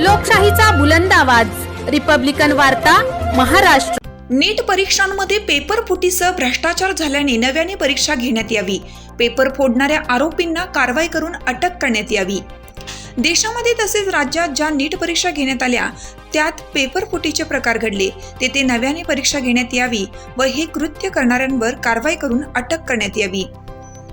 लोकशाहीचा बुलंद आवाज. रिपब्लिकन वार्ता महाराष्ट्र. नीट परीक्षांमध्ये पेपर फुटीसह भ्रष्टाचार झाल्याने नव्याने परीक्षा घेण्यात यावी. पेपर फोडणाऱ्या आरोपींना कारवाई करून अटक करण्यात यावी. देशामध्ये तसेच राज्यात ज्या नीट परीक्षा घेण्यात आल्या त्यात पेपर फुटीचे प्रकार घडले. तेथे नव्याने परीक्षा घेण्यात यावी व हे कृत्य करणाऱ्यांवर कारवाई करून अटक करण्यात यावी.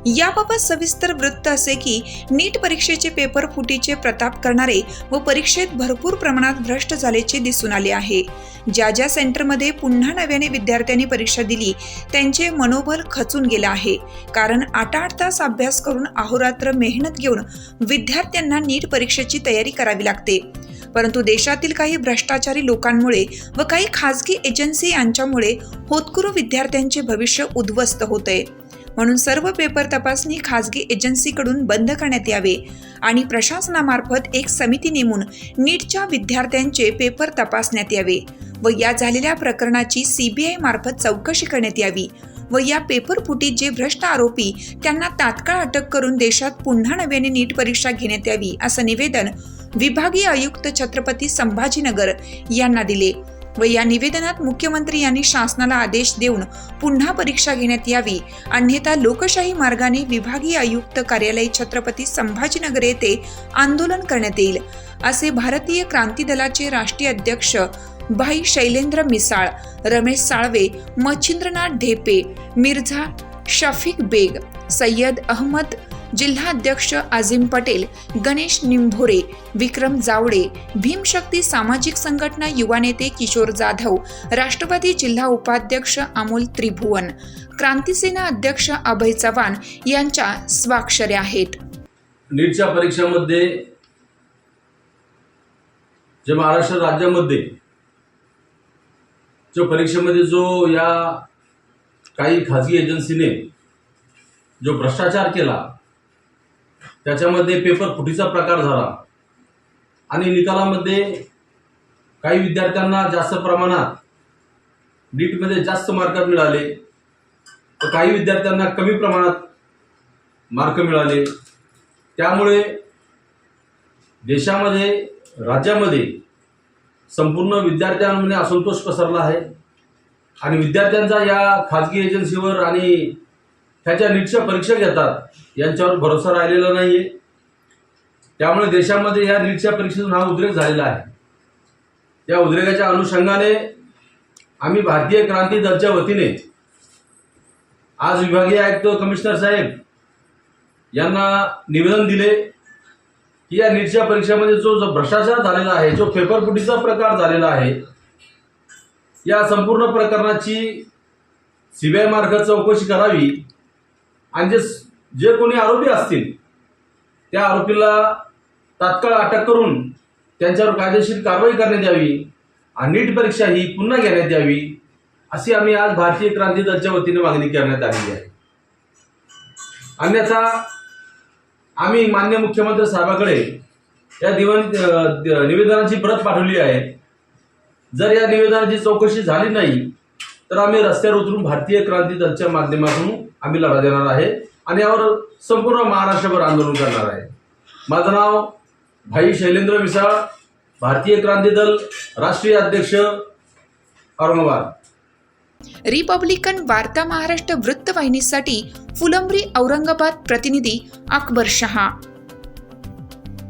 याबाबत सविस्तर वृत्त असे की नीट परीक्षेचे पेपर फुटीचे प्रताप करणारे व परीक्षेत भरपूर प्रमाणात भ्रष्ट झाल्याचे दिसून आले आहे. ज्या ज्या सेंटरमध्ये पुन्हा नव्याने विद्यार्थ्यांनी परीक्षा दिली त्यांचे मनोबल खचून गेलं आहे. कारण आठ आठ तास अभ्यास करून अहोरात्र मेहनत घेऊन विद्यार्थ्यांना नीट परीक्षेची तयारी करावी लागते. परंतु देशातील काही भ्रष्टाचारी लोकांमुळे व काही खाजगी एजन्सी यांच्यामुळे होतकुरू विद्यार्थ्यांचे भविष्य उद्ध्वस्त होते म्हणून सर्व पेपर तपासणी खाजगी एजन्सीकडून बंद करण्यात यावे आणि प्रशासनामार्फत एक समिती नेमून नीटच्या विद्यार्थ्यांचे पेपर तपासण्यात यावे व या झालेल्या प्रकरणाची सीबीआय मार्फत चौकशी करण्यात यावी व या पेपर फुटीत जे भ्रष्ट आरोपी त्यांना तात्काळ अटक करून देशात पुन्हा नव्याने नीट परीक्षा घेण्यात यावी असं निवेदन विभागीय आयुक्त छत्रपती संभाजीनगर यांना दिले. व या निवेदनात मुख्यमंत्री यांनी शासनाला आदेश देऊन पुन्हा परीक्षा घेण्यात यावी. अन्यथा लोकशाही मार्गाने विभागीय आयुक्त कार्यालय छत्रपती संभाजीनगर येथे आंदोलन करण्यात येईल. असे भारतीय क्रांती दलाचे राष्ट्रीय अध्यक्ष भाई शैलेंद्र मिसाळ रमेश साळवे मच्छिंद्रनाथ ढेपे मिर्झा शफीक बेग सय्यद अहमद जिल्हाध्यक्ष आझिम पटेल गणेश निंभोरे विक्रम जावडे भीमशक्ती सामाजिक संघटना युवा नेते किशोर जाधव राष्ट्रवादी जिल्हा उपाध्यक्ष अमोल त्रिभुवन क्रांतिसेना अध्यक्ष अभय चव्हाण यांच्या स्वाक्षऱ्या आहेत. नीटच्या परीक्षामध्ये जे महाराष्ट्र राज्यामध्ये जो परीक्षेमध्ये जो या काही खाजगी एजन्सीने जो भ्रष्टाचार केला त्याच्यामध्ये पेपर फुटीचा प्रकार झाला. आणि निकालामध्ये काही विद्यार्थ्यांना जास्त प्रमाणात नीटमध्ये जास्त मार्क मिळाले. तर काही विद्यार्थ्यांना कमी प्रमाणात मार्क मिळाले. त्यामुळे देशामध्ये राज्यामध्ये संपूर्ण विद्यार्थ्यांमध्ये असंतोष पसरला आहे. आणि विद्यार्थ्यांचा या खाजगी एजन्सीवर आणि ह्याच्या नीटच्या परीक्षा घेतात. यांच्यावर भरोसा राहिलेला नाही आहे त्यामुळे देशामध्ये या नीटच्या परीक्षेतून हा उद्रेक झालेला आहे. या उद्रेकाच्या अनुषंगाने आम्ही भारतीय क्रांती दलच्या वतीने आज विभागीय आयुक्त कमिशनर साहेब यांना निवेदन दिले की या नीटच्या परीक्षेमध्ये जो जो भ्रष्टाचार झालेला आहे जो पेपरफुटीचा प्रकार झालेला आहे या संपूर्ण प्रकरणाची सीबीआय मार्फत चौकशी करावी. आणि जे जे कोणी आरोपी असतील त्या आरोपीला तात्काळ अटक करून त्यांच्यावर कायदेशीर कारवाई करण्यात यावी आणि नीट परीक्षा ही पुन्हा घेण्यात यावी अशी आम्ही आज भारतीय क्रांती दलच्या वतीने मागणी करण्यात आलेली आहे. अन्यथा आम्ही मान्य मुख्यमंत्री साहेबाकडे या दिवन निवेदनाची प्रत पाठवली आहे. जर या निवेदनाची चौकशी झाली नाही तर आम्ही रस्त्यावर उतरून भारतीय क्रांती दलच्या माध्यमातून आम्ही लढा देणार आहे आणि यावर संपूर्ण महाराष्ट्रभर आंदोलन करणार आहे. माझं नाव भाई शैलेंद्र मिसाळ भारतीय क्रांती दल राष्ट्रीय अध्यक्ष औरंगाबाद. रिपब्लिकन वार्ता महाराष्ट्र वृत्तवाहिनीसाठी फुलंब्री औरंगाबाद प्रतिनिधी अकबर शहा.